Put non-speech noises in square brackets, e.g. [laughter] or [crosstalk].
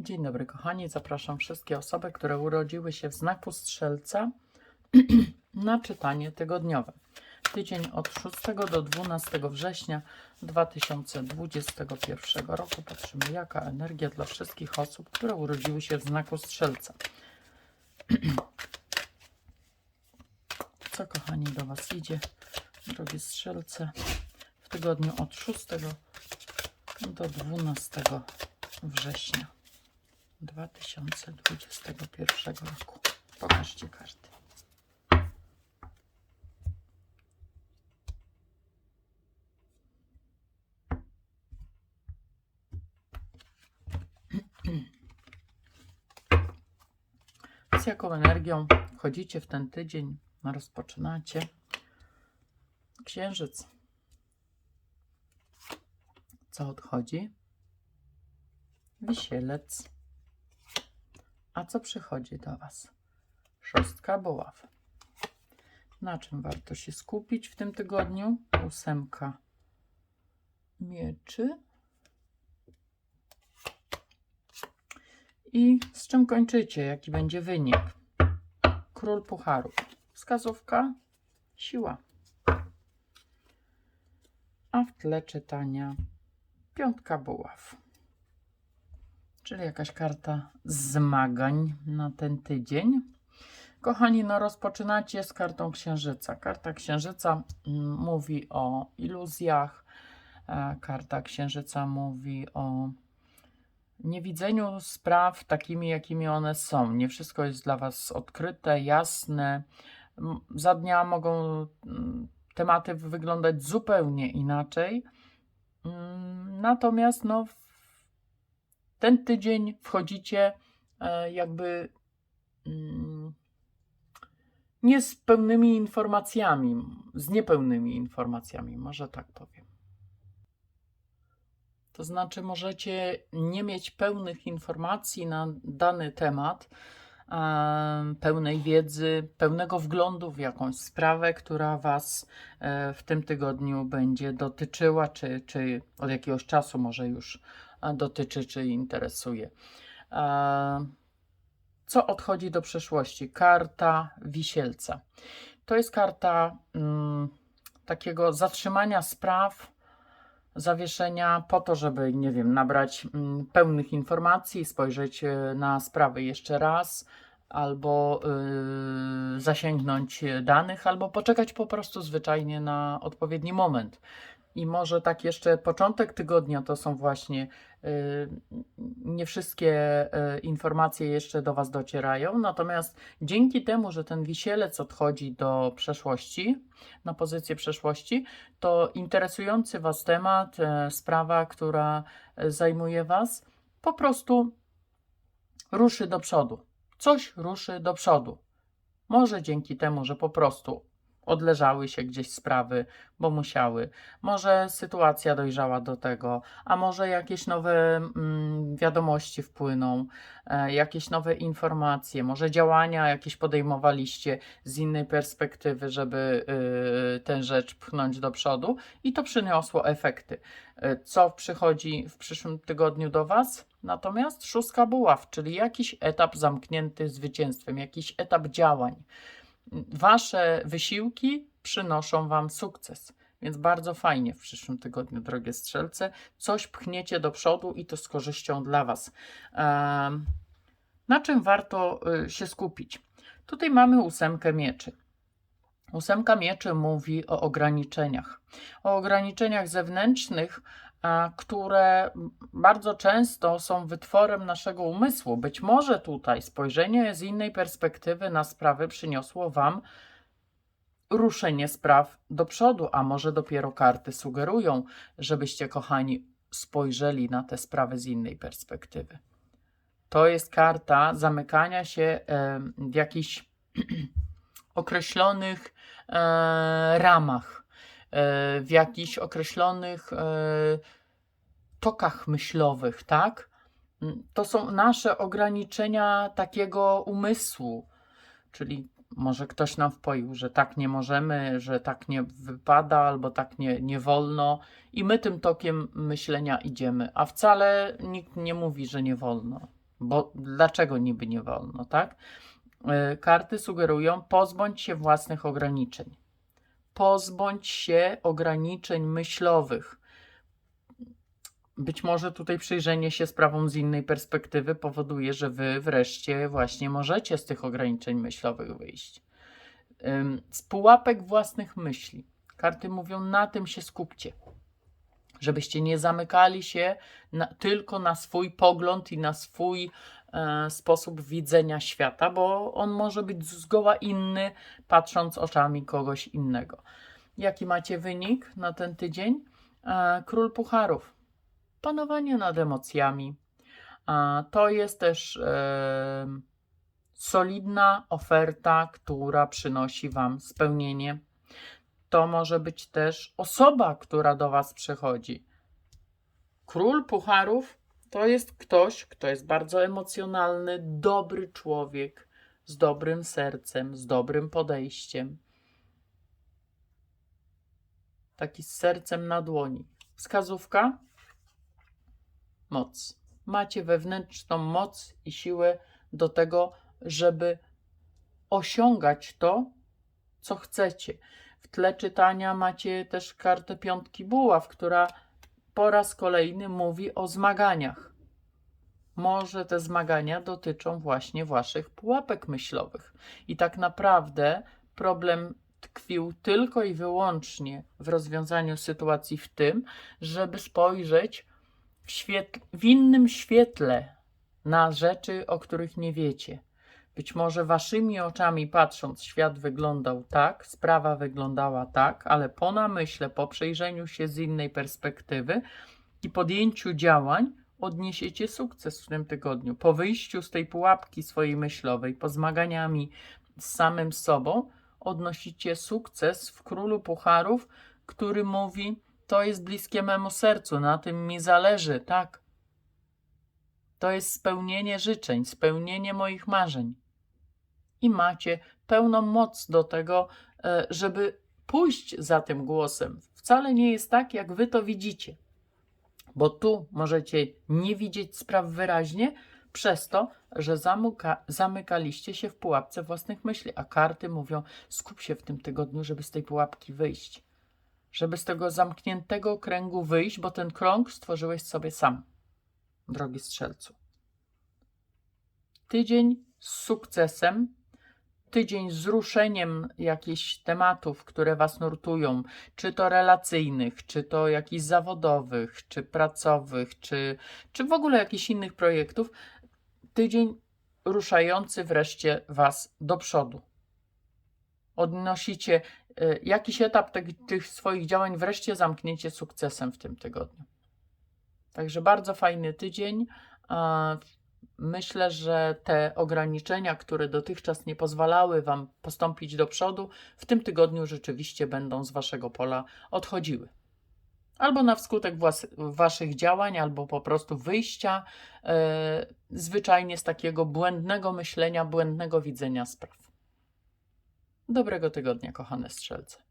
Dzień dobry, kochani. Zapraszam wszystkie osoby, które urodziły się w znaku strzelca [clears throat] na czytanie tygodniowe. Tydzień od 6 do 12 września 2021 roku. Patrzymy, jaka energia dla wszystkich osób, które urodziły się w znaku strzelca. [clears throat] Co, kochani, do Was idzie, drogie strzelce, w tygodniu od 6 do 12 września 2021 roku. Pokażcie karty. Z jaką energią wchodzicie w ten tydzień? Rozpoczynacie. Księżyc. Co odchodzi? Wisielec. A co przychodzi do Was? Szóstka buław. Na czym warto się skupić w tym tygodniu? Ósemka mieczy. I z czym kończycie? Jaki będzie wynik? Król pucharów. Wskazówka siła. A w tle czytania piątka buław czyli jakaś karta zmagań na ten tydzień. Kochani, no rozpoczynacie z kartą księżyca. Karta księżyca mm, mówi o iluzjach, e, karta księżyca mówi o niewidzeniu spraw takimi, jakimi one są. Nie wszystko jest dla Was odkryte, jasne. Za dnia mogą mm, tematy wyglądać zupełnie inaczej. Mm, Natomiast no, ten tydzień wchodzicie e, jakby mm, nie z pełnymi informacjami, z niepełnymi informacjami, może tak powiem. To znaczy, możecie nie mieć pełnych informacji na dany temat, pełnej wiedzy, pełnego wglądu w jakąś sprawę, która Was e, w tym tygodniu będzie dotyczyła, czy, czy od jakiegoś czasu może już a, dotyczy czy interesuje. E, Co odchodzi do przeszłości? Karta wisielca. To jest karta mm, takiego zatrzymania spraw, zawieszenia po to, żeby, nie wiem, nabrać mm, pełnych informacji, spojrzeć e, na sprawy jeszcze raz, albo y, zasięgnąć danych, albo poczekać po prostu zwyczajnie na odpowiedni moment. I może tak jeszcze początek tygodnia to są właśnie y, nie wszystkie y, informacje jeszcze do Was docierają, natomiast dzięki temu, że ten wisielec odchodzi do przeszłości, na pozycję przeszłości, to interesujący Was temat, e, sprawa, która zajmuje Was, po prostu ruszy do przodu. Coś ruszy do przodu. Może dzięki temu, że po prostu odleżały się gdzieś sprawy, bo musiały. Może sytuacja dojrzała do tego, a może jakieś nowe mm, wiadomości wpłyną, e, jakieś nowe informacje, może działania jakieś podejmowaliście z innej perspektywy, żeby y, tę rzecz pchnąć do przodu i to przyniosło efekty. E, Co przychodzi w przyszłym tygodniu do Was? Natomiast szóstka buław, czyli jakiś etap zamknięty zwycięstwem, jakiś etap działań. Wasze wysiłki przynoszą Wam sukces. Więc bardzo fajnie w przyszłym tygodniu, drogie strzelce, coś pchniecie do przodu i to z korzyścią dla Was. Na czym warto y, się skupić? Tutaj mamy ósemkę mieczy. Ósemka mieczy mówi o ograniczeniach. O ograniczeniach zewnętrznych, które bardzo często są wytworem naszego umysłu. Być może tutaj spojrzenie z innej perspektywy na sprawy przyniosło Wam ruszenie spraw do przodu, a może dopiero karty sugerują, żebyście, kochani, spojrzeli na te sprawy z innej perspektywy. To jest karta zamykania się em, w jakichś [clears throat] określonych e, ramach, e, w jakichś określonych e, tokach myślowych, tak? Mm, To są nasze ograniczenia takiego umysłu, czyli może ktoś nam wpoił, że tak nie możemy, że tak nie wypada, albo tak nie, nie wolno, i my tym tokiem myślenia idziemy, a wcale nikt nie mówi, że nie wolno. Bo dlaczego niby nie wolno, tak? E, Karty sugerują, pozbądź się własnych ograniczeń. Pozbądź się ograniczeń myślowych. Być może tutaj przyjrzenie się sprawom z innej perspektywy powoduje, że wy wreszcie właśnie możecie z tych ograniczeń myślowych wyjść. Z pułapek własnych myśli. Karty mówią, na tym się skupcie. Żebyście nie zamykali się na, tylko na swój pogląd i na swój e, sposób widzenia świata, bo on może być zgoła inny, patrząc oczami kogoś innego. Jaki macie wynik na ten tydzień? E, Król Pucharów. Panowanie nad emocjami. To jest też solidna oferta, która przynosi Wam spełnienie. To może być też osoba, która do Was przychodzi. Król Pucharów to jest ktoś, kto jest bardzo emocjonalny, dobry człowiek, z dobrym sercem, z dobrym podejściem. Taki z sercem na dłoni. Wskazówka? Moc. Macie wewnętrzną moc i siłę do tego, żeby osiągać to, co chcecie. W tle czytania macie też kartę piątki buław, która po raz kolejny mówi o zmaganiach. Może te zmagania dotyczą właśnie waszych pułapek myślowych. I tak naprawdę problem tkwił tylko i wyłącznie w rozwiązaniu sytuacji w tym, żeby spojrzeć w, w innym świetle na rzeczy, o których nie wiecie. Być może waszymi oczami patrząc, świat wyglądał tak, sprawa wyglądała tak, ale po namyśle, po przejrzeniu się z innej perspektywy i podjęciu działań odniesiecie sukces w tym tygodniu. Po wyjściu z tej pułapki swojej myślowej, po zmaganiami z samym sobą, odnosicie sukces w królu pucharów, który mówi: To jest bliskie memu sercu, na tym mi zależy, tak. To jest spełnienie życzeń, spełnienie moich marzeń. I macie pełną moc do tego, e, żeby pójść za tym głosem. Wcale nie jest tak, jak wy to widzicie, bo tu możecie nie widzieć spraw wyraźnie, przez to, że zamuka, zamykaliście się w pułapce własnych myśli, a karty mówią: skup się w tym tygodniu, żeby z tej pułapki wyjść, żeby z tego zamkniętego kręgu wyjść, bo ten krąg stworzyłeś sobie sam, drogi strzelcu. Tydzień z sukcesem, tydzień z ruszeniem jakichś tematów, które Was nurtują, czy to relacyjnych, czy to jakichś zawodowych, czy pracowych, czy, czy w ogóle jakichś innych projektów. Tydzień ruszający wreszcie Was do przodu. Odnosicie y, jakiś etap tych, tych swoich działań, wreszcie zamknięcie sukcesem w tym tygodniu. Także bardzo fajny tydzień. Myślę, że te ograniczenia, które dotychczas nie pozwalały Wam postąpić do przodu, w tym tygodniu rzeczywiście będą z Waszego pola odchodziły. Albo na wskutek Waszych działań, albo po prostu wyjścia e, zwyczajnie z takiego błędnego myślenia, błędnego widzenia spraw. Dobrego tygodnia, kochane strzelce.